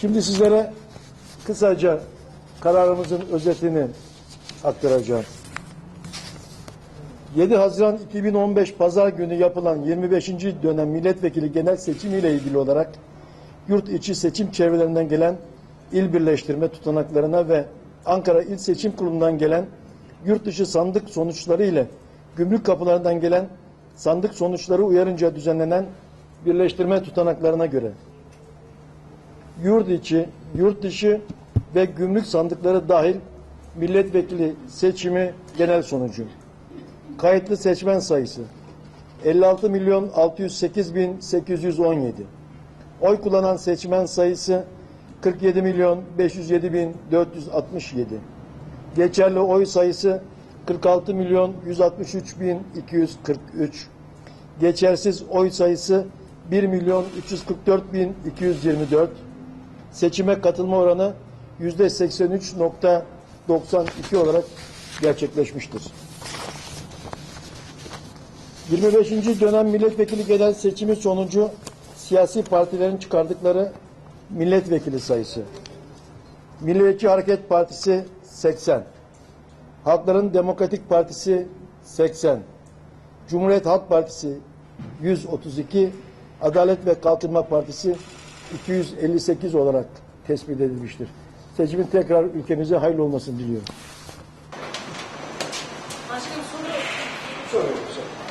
Şimdi sizlere kısaca kararımızın özetini aktaracağım. 7 Haziran 2015 Pazar günü yapılan 25. dönem milletvekili genel seçimiyle ilgili olarak yurt içi seçim çevrelerinden gelen il birleştirme tutanaklarına ve Ankara İl Seçim Kurulu'ndan gelen yurt dışı sandık sonuçları ile gümrük kapılarından gelen sandık sonuçları uyarınca düzenlenen birleştirme tutanaklarına göre yurt içi, yurt dışı ve gümrük sandıkları dahil milletvekili seçimi genel sonucu. Kayıtlı seçmen sayısı 56 milyon 608 bin 817. Oy kullanan seçmen sayısı 47 milyon 507 bin 467. Geçerli oy sayısı 46 milyon 163 bin 243. Geçersiz oy sayısı 1 milyon 344 bin 224. Seçime katılma oranı yüzde 83.92 olarak gerçekleşmiştir. 25. dönem milletvekili genel seçimi sonucu siyasi partilerin çıkardıkları milletvekili sayısı. Milliyetçi Hareket Partisi 80. Halkların Demokratik Partisi 80. Cumhuriyet Halk Partisi 132. Adalet ve Kalkınma Partisi 258 olarak tespit edilmiştir. Seçimin tekrar ülkemize hayırlı olmasını diliyorum. Başka bir soru yok. Soru yok.